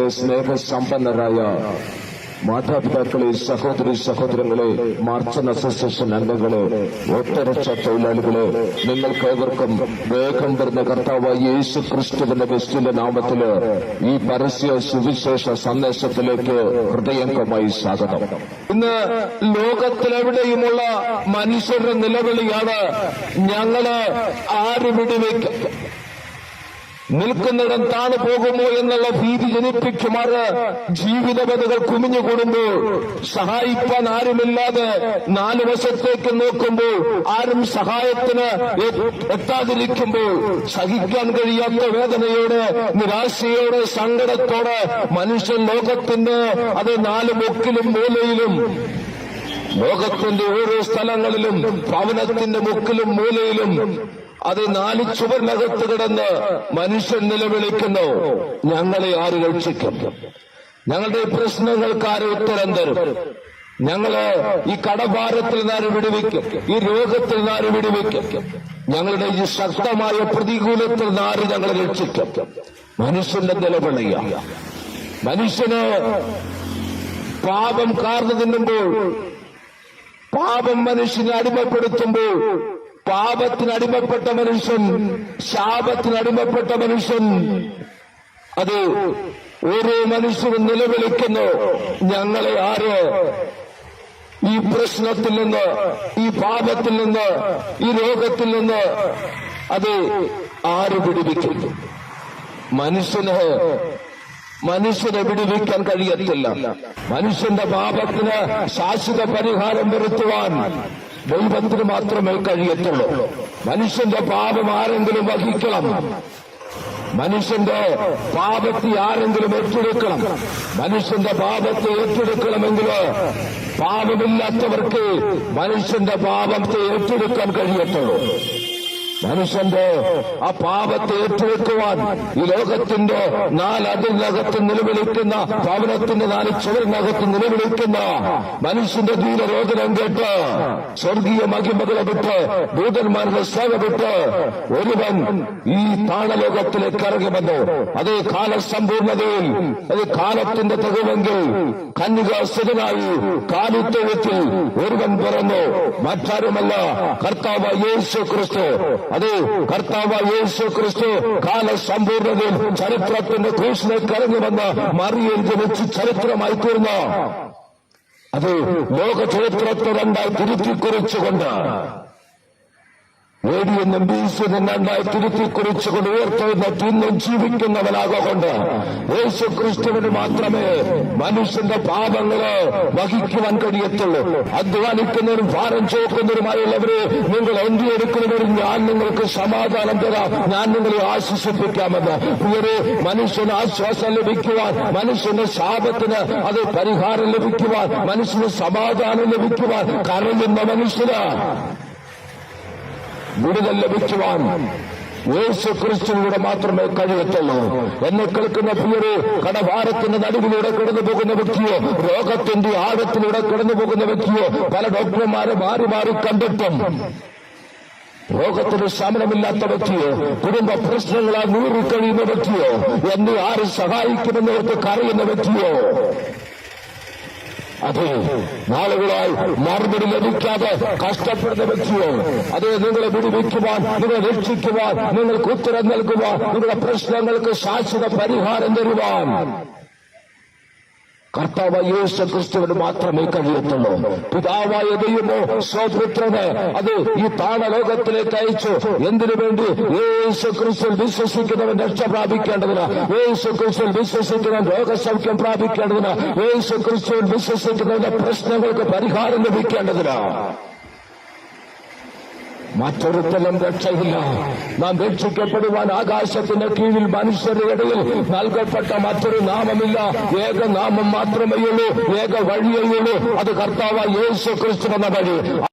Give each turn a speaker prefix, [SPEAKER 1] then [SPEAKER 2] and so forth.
[SPEAKER 1] ദേശത്തെ സ്നേഹസമ്പന്നരായ മാതാപിതാക്കളെ സഹോദരി സഹോദരങ്ങളെ മാർച്ചൻ അസോസിയേഷൻ അംഗങ്ങളെ ഒറ്റരക്ഷ തൊഴിലാളികളെ നിങ്ങൾക്ക് ഏവർക്കും വേഗം വരുന്ന കർത്താവ് യേശു ക്രിസ്തുവിന്റെ ബെസ്റ്റിന്റെ നാമത്തിൽ ഈ പരസ്യ സുവിശേഷ സന്ദേശത്തിലേക്ക് ഹൃദയംഗമായി സ്വാഗതം. ഇന്ന് ലോകത്തിലെവിടെയുമുള്ള മനുഷ്യരുടെ നിലവിളിയാണ് ഞങ്ങൾ ആര് വിടിവെക്കും നിൽക്കുന്നിടം താണു പോകുമോ എന്നുള്ള ഭീതി ജനിപ്പിക്കുമാറ് ജീവിതപതികൾ കുമിഞ്ഞുകൂടുമ്പോൾ സഹായിക്കാൻ ആരുമില്ലാതെ നാല് വശത്തേക്ക് നോക്കുമ്പോൾ ആരും സഹായത്തിന് എത്താതിരിക്കുമ്പോൾ സഹിക്കാൻ കഴിയാത്ത വേദനയോടെ നിരാശയോടെ സങ്കടത്തോടെ മനുഷ്യൻ ലോകത്തിന്റെ അത് നാല് മുക്കിലും മൂലയിലും ലോകത്തിന്റെ ഓരോ സ്ഥലങ്ങളിലും ഭവനത്തിന്റെ മുക്കിലും മൂലയിലും അത് നാല് ചുവരിനകത്ത് കിടന്ന് മനുഷ്യൻ നിലവിളിക്കുന്നു. ഞങ്ങളെ ആര് രക്ഷിക്കും ഞങ്ങളുടെ പ്രശ്നങ്ങൾക്ക് ആര് ഉത്തരം തരും? ഞങ്ങൾ ഈ കടഭാരത്തിൽ ആര് വിടുവിക്കും? ഈ രോഗത്തിൽ ആര് വിടുവിക്കും? ഞങ്ങളുടെ ഈ ശക്തമായ പ്രതികൂലത്തിൽ ആര് ഞങ്ങളെ രക്ഷിക്കും? മനുഷ്യന്റെ നിലവിളിയ. മനുഷ്യന് പാപം കാർന്നു തിന്നുമ്പോൾ പാപം മനുഷ്യനെ അടിമപ്പെടുത്തുമ്പോൾ പാപത്തിന് അടിമപ്പെട്ട മനുഷ്യൻ ശാപത്തിന് അടിമപ്പെട്ട മനുഷ്യൻ. അത് ഓരോ മനുഷ്യനും നിലവിളിക്കുന്നു. ഞങ്ങളെ ആര്? ഈ പ്രശ്നത്തിൽ നിന്ന് ഈ പാപത്തിൽ നിന്ന് ഈ രോഗത്തിൽ നിന്ന് അത് ആര് പിടിപ്പിക്കുന്നു മനുഷ്യന് മനുഷ്യനെ വിടുവിക്കാൻ കഴിയത്തില്ല. മനുഷ്യന്റെ പാപത്തിന് ശാശ്വത പരിഹാരം വരുത്തുവാൻ ദൈവത്തിന് മാത്രമേ കഴിയത്തുള്ളൂ. മനുഷ്യന്റെ പാപം ആരെങ്കിലും വഹിക്കണം. മനുഷ്യന്റെ പാപത്തെ ആരെങ്കിലും ഏറ്റെടുക്കണം. മനുഷ്യന്റെ പാപത്തെ ഏറ്റെടുക്കണമെങ്കിൽ പാപമില്ലാത്തവർക്ക് മനുഷ്യന്റെ പാപത്തെ ഏറ്റെടുക്കാൻ കഴിയത്തുള്ളൂ. മനുഷ്യന്റെ ആ പാപത്തെ ഏറ്റെടുക്കുവാൻ ഈ ലോകത്തിന്റെ നാലതിനകത്ത് നിലവിളിക്കുന്ന ഭവനത്തിന്റെ നാല് ചുവരിനകത്ത് നിലവിളിക്കുന്ന മനുഷ്യന്റെ ധീരരോധനം കേട്ട് സ്വർഗീയ മഹിമകളെ വിട്ട് ഭൂതന്മാരുടെ സേവ വിട്ട് ഒരുവൻ ഈ താണലോകത്തിലേക്ക് ഇറങ്ങി വന്നു അതേ കാലസമ്പൂർണതയിൽ അത് കാലത്തിന്റെ തികവെങ്കിൽ കന്യകാസുരനായി കാലുത്തൊഴുത്തിൽ ഒരുവൻ പിറന്നു. മറ്റാരുമല്ല കർത്താവ് യേശു ക്രിസ്തു അത് കർത്താവ് യേശു ക്രിസ്തു കാലസമ്പൂർണതയിൽ ചരിത്രത്തിന്റെ ക്രൂശിനെ കരഞ്ഞു വന്ന മറിയിൽ ജനിച്ച് ചരിത്രമായി തീർന്ന. അത് ലോക ചരിത്രത്തെ രണ്ടായി തിരുത്തി കുറിച്ചുകൊണ്ട് ഏടിയെന്നും നന്നായി തിരുത്തി കുറിച്ചുകൊണ്ട് ഉയർത്തുന്ന തിന്നും ജീവിക്കുന്നവനാകൊണ്ട് യേശു ക്രിസ്തുവിന് മാത്രമേ മനുഷ്യന്റെ പാപങ്ങളെ വഹിക്കുവാൻ കഴിയത്തുള്ളൂ. അധ്വാനിക്കുന്നവരും ഭാരം ചോക്കുന്നവരുമായുള്ളവര് നിങ്ങൾ എന്തു എടുക്കുന്നവരും ഞാൻ നിങ്ങൾക്ക് സമാധാനം തരാം. ഞാൻ നിങ്ങളെ ആശ്വസിപ്പിക്കാമെന്ന്. ഇവർ മനുഷ്യന് ആശ്വാസം ലഭിക്കുവാൻ മനുഷ്യന്റെ ശാപത്തിന് അത് പരിഹാരം ലഭിക്കുവാൻ മനുഷ്യന് സമാധാനം ലഭിക്കുവാൻ കരയുന്ന മനുഷ്യന് വിടുതൽ ലഭിക്കുവാൻ യേശു ക്രിസ്തുവിലൂടെ മാത്രമേ കഴിയത്തുള്ളൂ. എന്നെ കേൾക്കുന്ന പ്രിയരെ കടഭാരത്തിന്റെ നടുവിലൂടെ കടന്നു പോകുന്ന വ്യക്തിയോ രോഗത്തിന്റെ ആഴത്തിലൂടെ കടന്നു പോകുന്ന വ്യക്തിയോ പല ഡോക്ടർമാരെ മാറി മാറി കണ്ടിട്ടും ലോകത്തിന് ശമനമില്ലാത്ത വ്യക്തിയോ കുടുംബ പ്രശ്നങ്ങളാൽ നൂറിക്കഴിയുന്ന വ്യക്തിയോ എന്നെ ആര് സഹായിക്കുമെന്നവർക്ക് കരയുന്ന വ്യക്തിയോ അതെ നാളുകളായി മറുപടി ലഭിക്കാതെ കഷ്ടപ്പെടുന്ന വ്യക്തിയോ അതെ നിങ്ങളെ വിടുവിക്കുവാൻ നിങ്ങളെ രക്ഷിക്കുവാൻ നിങ്ങൾക്ക് ഉത്തരം നൽകുവാൻ നിങ്ങളുടെ പ്രശ്നങ്ങൾക്ക് ശാശ്വത പരിഹാരം തരുവാൻ. കർത്താവ് യേശു ക്രിസ്തുവിന് മാത്രമേ കഴിയത്തുള്ളൂ. പിതാവായ ദൈവമോ സ്വപുത്രനെ അത് ഈ താണലോകത്തിലേക്ക് അയച്ചു. എന്തിനു വേണ്ടി? യേശു ക്രിസ്തുവിൽ വിശ്വസിക്കുന്നവൻ രക്ഷ പ്രാപിക്കേണ്ടതിന്. യേശു ക്രിസ്തുവിൽ വിശ്വസിക്കുന്നവൻ രോഗസൗഖ്യം പ്രാപിക്കേണ്ടതിന്. യേശു ക്രിസ്തുവിൽ വിശ്വസിക്കുന്നവന്റെ പ്രശ്നങ്ങൾക്ക് പരിഹാരം ലഭിക്കേണ്ടതിന്. മറ്റൊരുത്തലും രക്ഷയില്ല. നാം രക്ഷിക്കപ്പെടുവാൻ ആകാശത്തിന്റെ കീഴിൽ മനുഷ്യരുടെ ഇടയിൽ നൽകപ്പെട്ട മറ്റൊരു നാമമില്ല. ഏക നാമം മാത്രമേയുള്ളൂ. ഏക വഴിയേയുള്ളൂ. അത് കർത്താവ് യേശു ക്രിസ്തു എന്ന വഴി.